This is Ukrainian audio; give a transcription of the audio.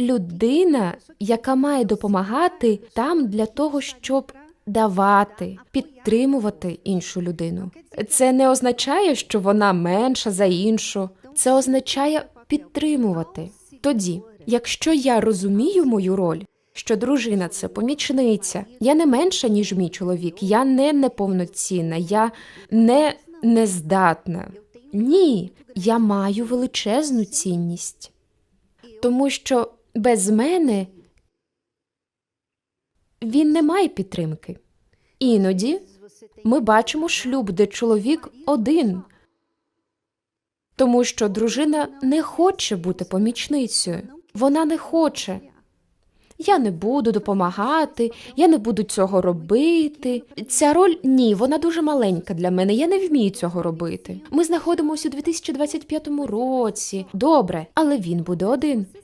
людина, яка має допомагати там для того, щоб давати, підтримувати іншу людину. Це не означає, що вона менша за іншу. Це означає підтримувати. Тоді, якщо я розумію мою роль, що дружина це помічниця, я не менша, ніж мій чоловік, я не неповноцінна, я не нездатна. Ні, я маю величезну цінність, тому що без мене він не має підтримки. Іноді ми бачимо шлюб, де чоловік один, тому що дружина не хоче бути помічницею. Вона не хоче. Я не буду допомагати, я не буду цього робити. Ця роль ні, вона дуже маленька для мене. Я не вмію цього робити. Ми знаходимося у 2025 році. Добре, але він буде один.